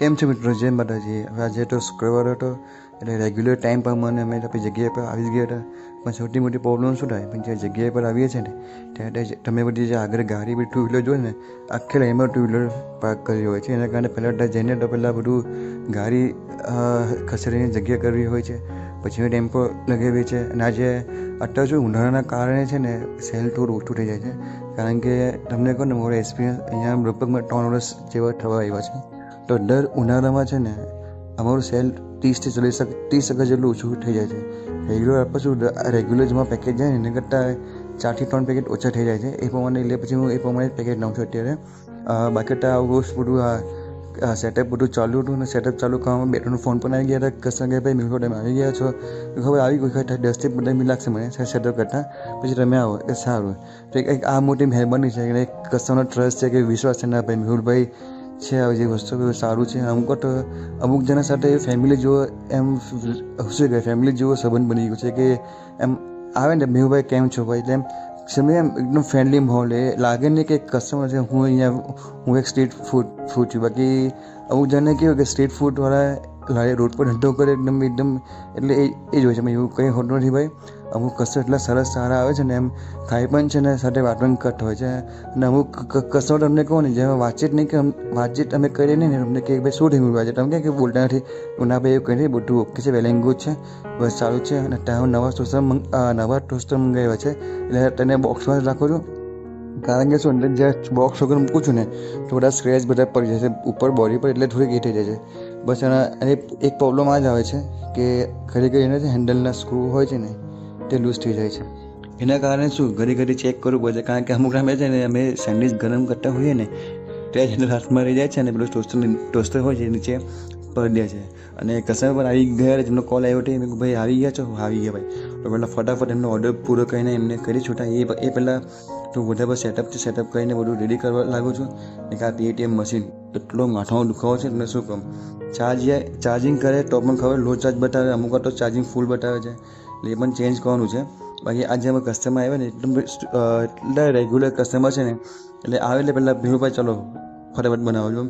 કેમ છે મિત્રો? જય માતાજી. હવે આજે તો શુક્રવાર હતો એટલે રેગ્યુલર ટાઈમ પર મને અમે આપણી જગ્યા પર આવી ગયા હતા. પણ સૌથી મોટી પ્રોબ્લેમ શું થાય? પણ જે જગ્યાએ પર આવીએ છીએ ને ત્યારે તમે બધી જે આગળ ગાડી બધી ટુ વ્હીલર જોઈએ ને, આખી લાઈનમાં ટુ વ્હીલર પાર્ક કરી હોય છે. એના કારણે પહેલાં જઈને તો પહેલાં બધું ગાડી ખસેડીને જગ્યા કરવી હોય છે. પછી ટેમ્પો લગાવી છે અને આજે અત્યારે જો ઉનાળાના કારણે છે ને સેલ થોડું ઓછું થઈ જાય છે. કારણ કે તમને કહો ને, મારો એક્સપિરિયન્સ અહીંયા લગભગ ત્રણ વર્ષ જેવા થવા આવ્યા છે. તો દર ઉનાળામાં છે ને, અમારું સેલ ત્રીસથી ચાલીસ ત્રીસ ટકા જેટલું ઓછું થઈ જાય છે. રેગ્યુલર આપણે શું રેગ્યુલર જેમાં પેકેજ જાય ને, એના કરતાં ચારથી ત્રણ પેકેટ ઓછા થઈ જાય છે. એ પ્રમાણે એટલે પછી હું એ પ્રમાણે પેકેટ લઉં છું અત્યારે. બાકી તો આવું બધું, આ સેટઅપ બધું ચાલુ હતું ને સેટઅપ ચાલુ કરવામાં બે ફોન પણ આવી ગયા હતા. કસ્ટમર ભાઈ મિલકો ટાઈમ આવી ગયા છો. ખબર આવી ગઈ ખબર દસથી પંદર મિનિટ લાગશે મને સેટઅપ કરતાં. પછી તમે આવો, એ સારું. તો એક આ મોટી મહેરબાની છે, કે કસ્ટમરનો ટ્રસ્ટ છે, કે વિશ્વાસ છે ના ભાઈ મેહુલભાઈ છે આવી જે વસ્તુ સારું છે. અમુક અમુક જણા સાથે ફેમિલી જેવો એમ શું કહે ફેમિલી જેવો સંબંધ બની ગયો છે કે એમ આવે ને, મેહુભાઈ કેમ છો ભાઈ? એમ સમય એમ એકદમ ફ્રેન્ડલી માહોલ એ લાગે ને કે કસ્ટમર છે, હું અહીંયા, હું એક સ્ટ્રીટ ફૂડ ફૂડ છું. બાકી અમુક જણને કેવું કે સ્ટ્રીટ ફૂડવાળા લારી રોડ પર ધંધો કરે, એકદમ એકદમ, એટલે એ એ જ હોય છે. એવું કંઈ હોતું નથી ભાઈ. અમુક કસ્ટમર એટલા સરસ સારા આવે છે ને એમ ખાઈ પણ છે ને સાથે વાત પણ કટ હોય છે. અને અમુક કસ્ટમર તમને કહો ને, જેમાં વાતચીત નહીં કે વાતચીત અમે કરીએ નહીં ને અમને કે ભાઈ શું થયું આજે તમે કે બોલતા નથી. ના ભાઈ એવું કહી નહીં, બધું ઓકે છે વેલેંગુજ છે, બસ સારું છે. અને ત્યાં નવા ટોસ્ટર નવા ટોસ્ટર મંગાવ્યા છે. એટલે તેને બોક્સમાં જ રાખું છું. કારણ કે શું અંદર જ્યારે બોક્સ વગર મૂકું છું ને તો બધા સ્ક્રેચ બધા પડી જાય છે, ઉપર બોડી પર, એટલે થોડીક એ થઈ જાય છે. બસ એના એક પ્રોબ્લેમ આ જ આવે છે કે ઘડી ઘડી એના જે હેન્ડલના સ્ક્રૂ હોય છે ને, તે લૂઝ થઈ જાય છે. એના કારણે શું? ઘડી ઘડી ચેક કરવું પડે. છે કારણ કે અમુક ટાઈમે છે ને, અમે સેન્ડવિચ ગરમ કરતા હોઈએ ને ત્યાં હેન્ડલ હાથમાં રહી જાય છે અને પેલું ટોસ્ટર ટોસ્ટર હોય છે નીચે પડી જાય છે. અને કસ્ટમર પર આવી ગયા જેમનો કોલ આવ્યો હતો એમ ભાઈ, આવી ગયા છો? આવી ગયા ભાઈ. તો પહેલાં ફટાફટ એમનો ઓર્ડર પૂરો કરીને એમને કરી છૂટા. એ એ પહેલાં તો બધા પર સેટઅપ સેટઅપ કરીને બધું રેડી કરવા લાગું છું. એક આ પેટીએમ મશીન એટલો માથાનો દુખાવો છે એટલે શું કહું? ચાર્જ ચાર્જિંગ કરે તો પણ ખબર લો ચાર્જ બતાવે, અમુક વાર તો ચાર્જિંગ ફૂલ બતાવે છે. એટલે એ પણ ચેન્જ કરવાનું છે. બાકી આજે અમે કસ્ટમર આવ્યા ને, એકદમ એટલા રેગ્યુલર કસ્ટમર છે ને, એટલે આવે એટલે પહેલાં ભીડભાઈ ચલો, ફટાફટ બનાવો.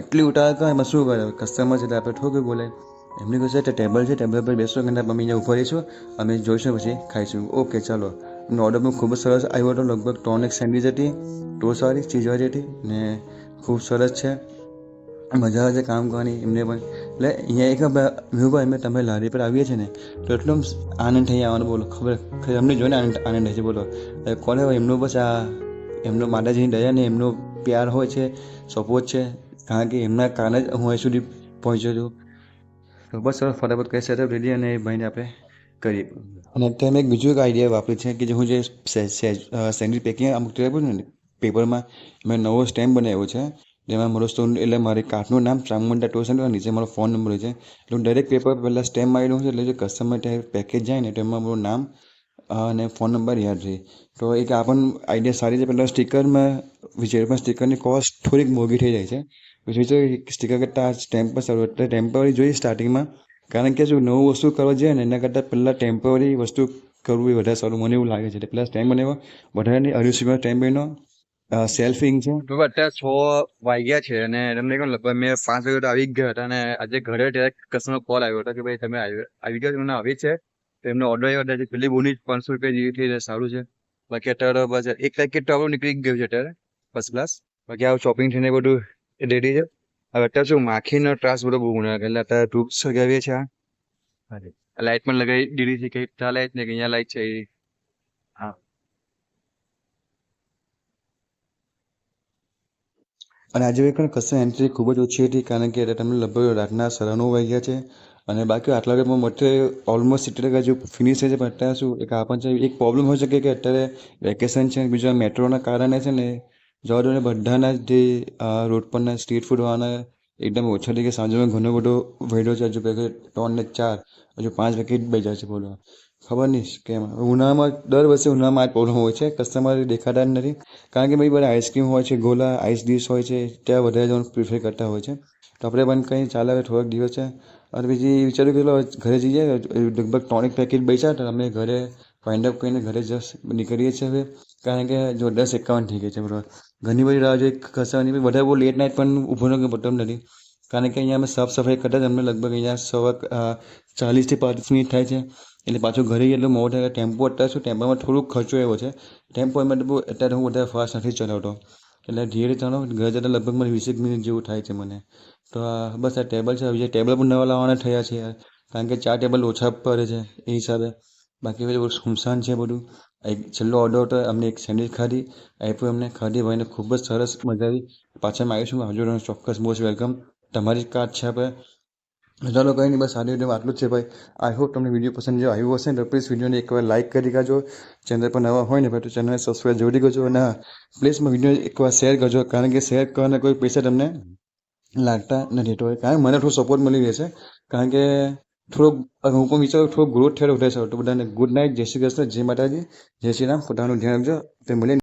એટલી ઉતાવળ કરે, એમાં શું કરે? કસ્ટમર છે એટલે આપણે ઠોકે બોલે એમની કહ્યું છે ટેબલ છે ટેબલ પર બેસો, ઘંટા અમે અહીંયા ઊભા રહીશું, અમે જોઈશું પછી ખાઈશું. ઓકે ચાલો. ઓર્ડર પણ ખૂબ જ સરસ આવ્યો હતો, લગભગ ત્રણ એક સેન્ડવિચ હતી ટોસવાળી ચીજવાળી હતી ને ખૂબ સરસ છે. મજા આવે છે કામ કરવાની એમને પણ. એટલે અહીંયા એક મ્યુભાઈ અમે તમે લારી પર આવીએ છીએ ને, તો એટલો આનંદ થઈ આવવાનો બોલો. ખબર અમને જોઈને આનંદ આનંદ થાય છે બોલો. કોને હોય એમનો બસ આ, એમનો માતાજીની દયા ને એમનો પ્યાર હોય છે સપોર્ટ છે. કારણ કે એમના કારણે જ હું અહીં સુધી પહોંચ્યો છું. તો બસ સરસ ફટાફટ કઈ સેટઅપ રેડી અને એ ભાઈને આપણે કરીએ. અને અત્યારે મેં એક બીજું એક આઈડિયા વાપરી છે કે જે હું જે સેન્ડવિચ પેકિંગ અમુક ટેબલ ને પેપરમાં મેં નવો સ્ટેમ્પ બનાવ્યો છે, જેમાં મારો સ્ટોન એટલે મારી કાર્ડનું નામ ચામુંડા ટોસ અને નીચે મારો ફોન નંબર છે. એટલે હું દરેક પેપર પહેલાં સ્ટેમ્પ મારી દઉં છું, એટલે જે કસ્ટમર ત્યાં પેકેજ જાય ને તો એમાં મારું નામ અને ફોન નંબર યાદ રહે. તો એક આ પણ આઈડિયા સારી છે, પહેલાં સ્ટીકરમાં પણ સ્ટીકરની કોસ્ટ થોડીક મોંઘી થઈ જાય છે. પછી વિચાર સ્ટીકર કરતાં સ્ટેમ્પ પર સારું, એટલે ટેમ્પરરી જોઈએ સ્ટાર્ટિંગમાં કારણ કે શું નવું વસ્તુ કરવા જઈએ ને, એના કરતાં પહેલાં ટેમ્પરરી વસ્તુ કરવું એ વધારે સારું, મને એવું લાગે છે. એટલે પહેલાં સ્ટેમ્પ બનાવ્યો, વધારે અઢીસો સ્ટેમ્પ બન્યો. સેલ્ફિંગ છે? તો અત્યારે છ વાગ્યા છે અને તમને કહું લગભગ મેં પાંચ વાગે તો આવી જ ગયા હતા અને આજે ઘરે ત્યારે કસ્ટમર કોલ આવ્યો હતો કે ભાઈ તમે આવી આવી ગયા તમને મને આવી છે. તો એમનો ઓર્ડર આવ્યો હતા પેલી બોની પાંચસો રૂપિયા જેવી થઈ જાય સારું છે. બાકી અત્યારે બસ એક પેકેટ તો આપણું નીકળી ગયું છે અત્યારે ફર્સ્ટ ક્લાસ બાકી આ શોપિંગ થઈને બધું રેડી છે. હવે અત્યારે શું માખીનો ત્રાસ બધો બહુ ગુના એટલે અત્યારે ધૂપ સગાવીએ છીએ આ. લાઇટ પણ લગાવી દીધી છે કે ચાલે લાઇટ ને કે અહીંયા લાઇટ છે એ. અને આજે પણ કસ્ટમર એન્ટ્રી ખૂબ જ ઓછી હતી, કારણ કે તમને લગભગ રાતના સાડા નવ વાગ્યા છે. અને બાકી આટલા વાગે અત્યારે ઓલમોસ્ટ સિત્તેર ટકા જેવું ફિનિશ થઈ છે, પણ અત્યારે શું, એક આ પણ છે, એક પ્રોબ્લેમ હોઈ શકે કે અત્યારે વેકેશન છે, બીજા મેટ્રોના કારણે છે ને, જવા દો ને બધાના જે રોડ પરના સ્ટ્રીટ ફૂડવાળાના એકદમ ઓછા થઈ ગયા. સાંજમાં ઘણો બધો વહેલો છે, હજુ પેકે ત્રણ ને ચાર, હજુ પાંચ વેકેટ બે જાય છે બોલો ખબર નહીં કેમ. ઉનાળામાં દર વર્ષે ઉનાળામાં આ પ્રોબ્લેમ હોય છે. કસ્ટમર દેખાતા જ નથી. કારણ કે ભાઈ, બધા આઈસ્ક્રીમ હોય છે, ગોલા આઈસ ડીશ હોય છે, ત્યાં વધારે જવાનું પ્રિફર કરતા હોય છે. તો આપણે પણ કંઈ ચાલે હવે થોડાક દિવસ છે. અને બીજી વિચાર્યું કે ચલો, ઘરે જઈએ. લગભગ ટોનિક પેકેટ બેસા તો અમે ઘરે ફાઇન્ડ અપ કરીને ઘરે જસ્ટ નીકળીએ છીએ હવે. કારણ કે જો દસ એકાવન થઈ ગઈ છે, બરાબર. ઘણી બધી રાહ જોઈ કસાવાની બધા બહુ લેટ નાઇટ પણ ઊભો ન પડતો નથી. કારણ કે અહીંયા અમે સાફ સફાઈ કરતા જ અમને લગભગ અહીંયા સવા ચાલીસથી પાંત્રીસ મિનિટ થાય છે. એટલે પાછું ઘરે એટલો મોડું થાય ટેમ્પો અત્યારે શું, ટેમ્પોમાં થોડુંક ખર્ચો એવો છે. ટેમ્પો એમાં બહુ, અત્યારે હું વધારે ફાસ્ટ નથી ચલાવતો. એટલે ધીરે ચાલો ઘરે જતાં લગભગ મને વીસેક મિનિટ જેવું થાય છે મને. તો બસ આ ટેબલ છે, હવે ટેબલ પણ નવા લાવવાના થયા છે યાર કારણ કે ચાર ટેબલ ઓછા પડે છે એ હિસાબે. બાકી બધું સુમસાન છે બધું એક છેલ્લો ઓર્ડર હતો, અમને એક સેન્ડવિચ ખાધી, આપ્યું અમને, ખાધી, ભાઈને ખૂબ જ સરસ મજા આવી પાછા માગીશું હજુ ચોક્કસ મોસ્ટ વેલકમ તમારી જ કાર છે આપણે ચાલો કંઈ નહીં, બસ આ વિડીયોમાં આટલું જ છે ભાઈ. આઈ હોપ તમને વીડિયો પસંદ જો આવ્યું હશે ને, તો પ્લીઝ વિડીયોને એકવાર લાઇક કરી કાજો ચેનલ પર નવા હોય ને ભાઈ તો ચેનલને સબસ્ક્રાઈબ જરૂરી કરજો અને પ્લીઝમાં વીડિયો એકવાર શેર કરજો, કારણ કે શેર કરવાના કોઈ પૈસા તમને લાગતા નથી. તો કારણ મને થોડો સપોર્ટ મળી રહેશે, કારણ કે થોડોક હું પણ વિચારું થોડોક ગ્રોથ થયેલો થાય છે તો બધાને ગુડ નાઇટ જય શ્રી કૃષ્ણ, જય માતાજી, જય શ્રી રામ. પોતાનું ધ્યાન રાખજો. તે મળીએ